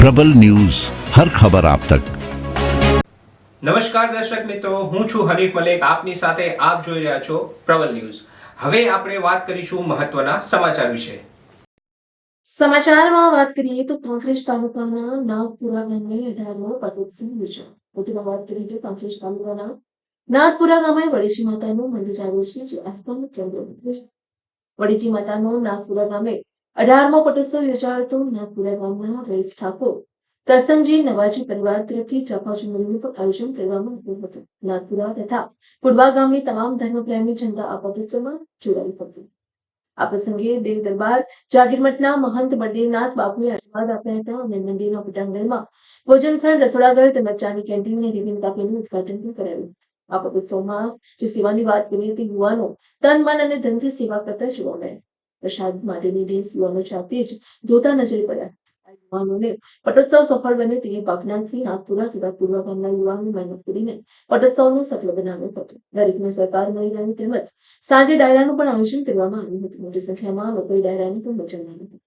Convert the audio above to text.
પ્રબલ news હર ખબર આપ તક. નમસ્કાર દર્શક મિત્રો હું છું હરીફ મલેક. આપની સાથે આપ જોઈ રહ્યા છો પ્રબલ ન્યૂઝ. હવે આપણે વાત કરીશું મહત્વના સમાચાર વિશે. સમાચારમાં વાત કરીએ તો કાંકરેજ તાલુકાના નાગપુરા ગામે અઢારમો પટોત્સવ યોજાયો વધુમાં વાત કરીએ તો કાંકરેજ તાલુકાના નાગપુરા ગામે વડીજી માતાનું મંદિર આવ્યું છે જે આસ્થાનું કેન્દ્ર છે. વડીજી માતાનું નાગપુરા ગામે અઢારમો પટોત્સવ યોજાયો હતો. નાગપુરા ગામના રહીશ ઠાકોર કરસનજી નવાજી પરિવાર તરફથી ચાપાચુંદરીનું પણ આયોજન કરવામાં આવ્યું હતું. નાગપુરા તથા પુડવા ગામની તમામ ધર્મપ્રેમી જનતા આ પટોત્સવમાં જોડાઈ હતી. આ પ્રસંગે દેવ દરબાર જાગીરમઠના મહંત બળદેવનાથ બાપુએ આશીર્વાદ આપ્યા હતા અને મંદિરના પટાંગણમાં ભોજનખંડ રસોડાઘર તેમજ ચાની કેન્ટીન અને રિબિન કાપીનું ઉદઘાટન પણ કરાયું. આ પટોત્સવમાં જે સેવાની વાત કરીએ તો યુવાનો તન, મન અને ધનથી સેવા કરતા જોવા મળ્યા. પ્રસાદ માટેની ડીશ યુવાનો જાતે જ જોતા નજરે પડ્યા. યુવાનોને પટોત્સવ સફળ બને તે ભાવનાથી નાગપુરા તથા પૂર્વ ગામના યુવાનો મહેનત કરીને પટોત્સવને સફળ બનાવ્યો હતો. દરેકનો સહકાર મળી રહ્યો તેમજ સાંજે ડાયરાનું પણ આયોજન કરવામાં આવ્યું હતું. મોટી સંખ્યામાં લોકોએ ડાયરાની પણ મજા માણી હતી.